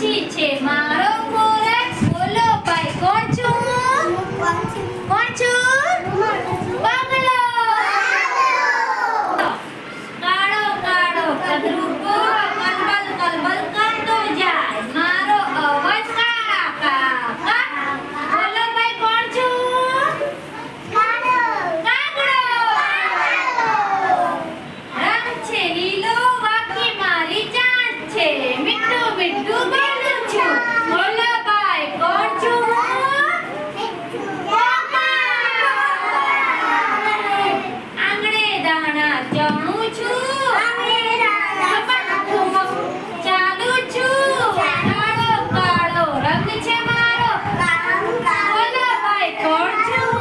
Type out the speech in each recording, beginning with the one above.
છે મારો ખોરાક બોલો ભાઈ, કોણ છું? હું કોણ છું? બંગલો કાળો કાળો કદરૂપો કલબલ કલબલ કરતો જાય મારો અવાજ કાકા કાકા બોલો ભાઈ કોણ છું કાગડો રંગ છે લીલો વાકી મારી જાન છે મીઠું મીઠું બોલું છું બોલો ભાઈ કોણ છું આંગણે દાણા ચણું છું ચાલુ છું કાળો કાળો રંગ છે મારો બોલો ભાઈ કોણ છું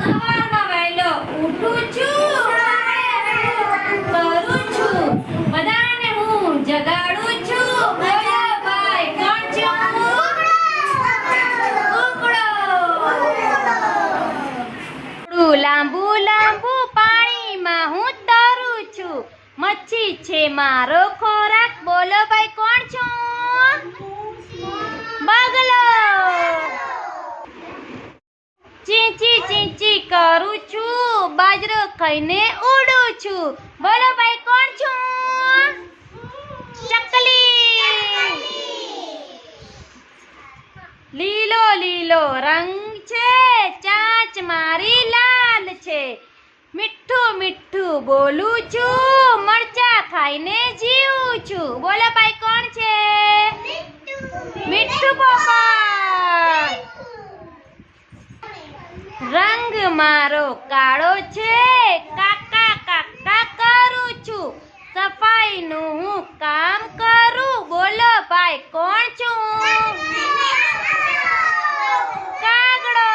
સવારમાં વહેલો ઉઠું છું કરું છું બધાને હું લાંબુ પાણીમાં હું તરું છું. મચ્છી છે મારો ખોરાક. બોલો ભાઈ, કોણ છું? બગલો. ચીંચી ચીંચી કરું છું. બાજરો ખાઈને ઉડું છું. બોલો ભાઈ કોણ છું ચકલી લીલો લીલો રંગ છે, ચાંચ મારી લાલ છે. મીઠું મીઠું બોલું છું, મરચા ખાઈને જીવું છું. બોલો ભાઈ, કોણ છે? મીઠું પોપટ રંગ મારો કાળો છે કાકા કાકા કરું છું સફાઈનું હું કામ કરું બોલો ભાઈ કોણ છું કાગડો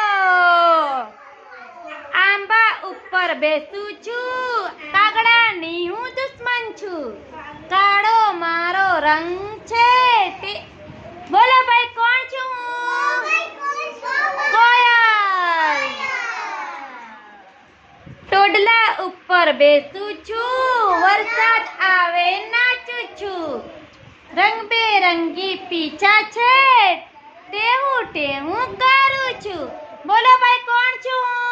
આંબા ઉપર બેસું છું. કાગડાની હું દુશ્મન છું. કાળો મારો રંગ છે તે. બોલો ભાઈ, કોણ છું કોયલ. ટોડલા ઉપર બેસું છું. વરસાદ આવે, નાચું છું. રંગબેરંગી પીછા છે. ટેવું ટેવું કરું છું. બોલો ભાઈ, કોણ છું